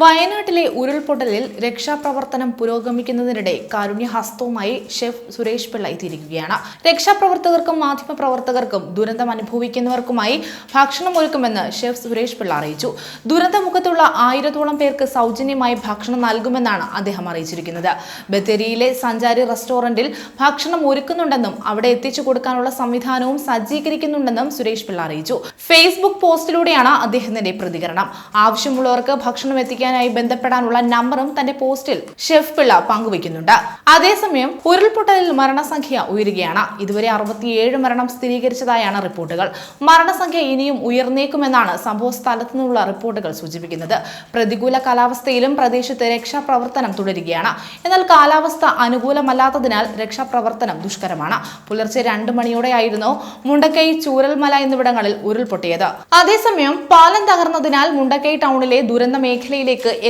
വയനാട്ടിലെ ഉരുൾപൊട്ടലിൽ രക്ഷാപ്രവർത്തനം പുരോഗമിക്കുന്നതിനിടെ കാരുണ്യഹസ്തവുമായി ഷെഫ് സുരേഷ് പിള്ള എത്തിയിരിക്കുകയാണ് രക്ഷാപ്രവർത്തകർക്കും മാധ്യമപ്രവർത്തകർക്കും ദുരന്തം അനുഭവിക്കുന്നവർക്കുമായി ഭക്ഷണം ഒരുക്കുമെന്ന് ഷെഫ് സുരേഷ് പിള്ള അറിയിച്ചു. ദുരന്തമുഖത്തുള്ള ആയിരത്തോളം പേർക്ക് സൗജന്യമായി ഭക്ഷണം നൽകുമെന്നാണ് അദ്ദേഹം അറിയിച്ചിരിക്കുന്നത്. ബത്തേരിയിലെ സഞ്ചാരി റെസ്റ്റോറന്റിൽ ഭക്ഷണം ഒരുക്കുന്നുണ്ടെന്നും അവിടെ എത്തിച്ചു കൊടുക്കാനുള്ള സംവിധാനവും സജ്ജീകരിക്കുന്നുണ്ടെന്നും സുരേഷ് പിള്ള അറിയിച്ചു. ഫേസ്ബുക്ക് പോസ്റ്റിലൂടെയാണ് അദ്ദേഹത്തിന്റെ പ്രതികരണം. ആവശ്യമുള്ളവർക്ക് ഭക്ഷണം എത്തിക്കാനായി ബന്ധപ്പെടാനുള്ള നമ്പറും തന്റെ പോസ്റ്റിൽ ഷെഫ് പിള്ള പങ്കുവയ്ക്കുന്നുണ്ട്. അതേസമയം ഉരുൾപൊട്ടലിൽ മരണസംഖ്യ ഉയരുകയാണ്. ഇതുവരെ അറുപത്തിയേഴ് മരണം സ്ഥിരീകരിച്ചതായാണ് റിപ്പോർട്ടുകൾ. മരണസംഖ്യ ഇനിയും ഉയർന്നേക്കുമെന്നാണ് സംഭവ സ്ഥലത്തു നിന്നുള്ള റിപ്പോർട്ടുകൾ സൂചിപ്പിക്കുന്നത്. പ്രതികൂല കാലാവസ്ഥയിലും പ്രദേശത്ത് രക്ഷാപ്രവർത്തനം തുടരുകയാണ്. എന്നാൽ കാലാവസ്ഥ അനുകൂലമല്ലാത്തതിനാൽ രക്ഷാപ്രവർത്തനം ദുഷ്കരമാണ്. പുലർച്ചെ രണ്ട് മണിയോടെയായിരുന്നു മുണ്ടക്കൈ ചൂരൽമല എന്നിവിടങ്ങളിൽ ഉരുൾപൊട്ടിയത്. അതേസമയം പാലം തകർന്നതിനാൽ മുണ്ടക്കൈ ടൗണിലെ ദുരന്ത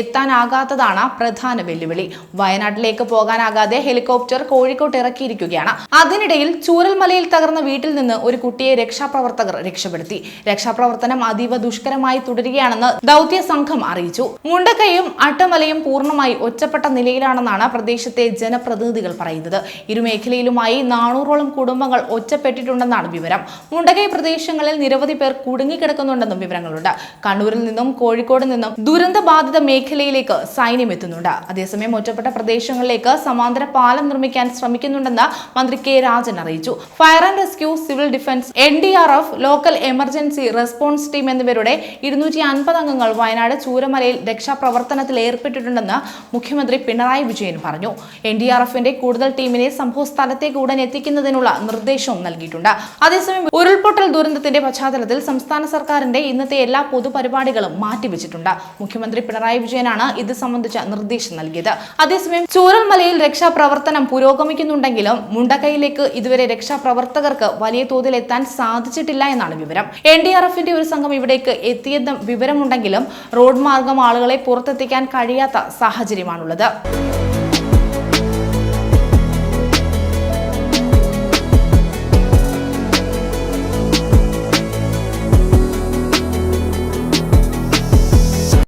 എത്താനാകാത്തതാണ് പ്രധാന വെല്ലുവിളി. വയനാട്ടിലേക്ക് പോകാനാകാതെ ഹെലികോപ്റ്റർ കോഴിക്കോട്ട് ഇറക്കിയിരിക്കുകയാണ്. അതിനിടയിൽ ചൂരൽമലയിൽ തകർന്ന വീട്ടിൽ നിന്ന് ഒരു കുട്ടിയെ രക്ഷാപ്രവർത്തകർ രക്ഷപ്പെടുത്തി. രക്ഷാപ്രവർത്തനം അതീവ ദുഷ്കരമായി തുടരുകയാണെന്ന് ദൗത്യ സംഘം അറിയിച്ചു. മുണ്ടക്കയും അട്ടമലയും പൂർണമായി ഒറ്റപ്പെട്ട നിലയിലാണെന്നാണ് പ്രദേശത്തെ ജനപ്രതിനിധികൾ പറയുന്നത്. ഇരുമേഖലയിലുമായി നാനൂറോളം കുടുംബങ്ങൾ ഒറ്റപ്പെട്ടിട്ടുണ്ടെന്നാണ് വിവരം. മുണ്ടക്കൈ പ്രദേശങ്ങളിൽ നിരവധി പേർ കുടുങ്ങിക്കിടക്കുന്നുണ്ടെന്നും വിവരങ്ങളുണ്ട്. കണ്ണൂരിൽ നിന്നും കോഴിക്കോട് നിന്നും ദുരന്ത ബാധിത മേഖലയിലേക്ക് സൈന്യം എത്തുന്നുണ്ട്. അതേസമയം ഒറ്റപ്പെട്ട പ്രദേശങ്ങളിലേക്ക് സമാന്തര പാലം നിർമ്മിക്കാൻ ശ്രമിക്കുന്നുണ്ടെന്ന് മന്ത്രി കെ രാജൻ അറിയിച്ചു. Fire and rescue civil defence N D R F local emergency response team എന്നിവരുടെ ഇരുന്നൂറ്റി അൻപത് അംഗങ്ങൾ വയനാട് ചൂരമലയിൽ രക്ഷാപ്രവർത്തനത്തിൽ ഏർപ്പെട്ടിട്ടുണ്ടെന്ന് മുഖ്യമന്ത്രി പിണറായി വിജയൻ പറഞ്ഞു. എൻ ഡി ആർ എഫിന്റെ കൂടുതൽ ടീമിനെ സംഭവ സ്ഥലത്തേക്ക് ഉടൻ എത്തിക്കുന്നതിനുള്ള നിർദ്ദേശവും നൽകിയിട്ടുണ്ട്. അതേസമയം ഉരുൾപൊട്ടൽ ദുരന്തത്തിന്റെ പശ്ചാത്തലത്തിൽ സംസ്ഥാന സർക്കാരിന്റെ ഇന്നത്തെ എല്ലാ പൊതുപരിപാടികളും മാറ്റിവെച്ചിട്ടുണ്ട്. മുഖ്യമന്ത്രി പിണറായി വിജയനാണ് ഇത് സംബന്ധിച്ച നിർദ്ദേശം നൽകിയത്. അതേസമയം ചൂരൽമലയിൽ രക്ഷാപ്രവർത്തനം പുരോഗമിക്കുന്നുണ്ടെങ്കിലും മുണ്ടക്കൈയിലേക്ക് ഇതുവരെ രക്ഷാപ്രവർത്തകർക്ക് വലിയ തോതിൽ എത്താൻ സാധിച്ചിട്ടില്ല എന്നാണ് വിവരം. എൻ ഡി ആർ എഫിന്റെ ഒരു സംഘം ഇവിടേക്ക് എത്തിയെന്നും വിവരമുണ്ടെങ്കിലും റോഡ് മാർഗം ആളുകളെ പുറത്തെത്തിക്കാൻ കഴിയാത്ത സാഹചര്യമാണുള്ളത്.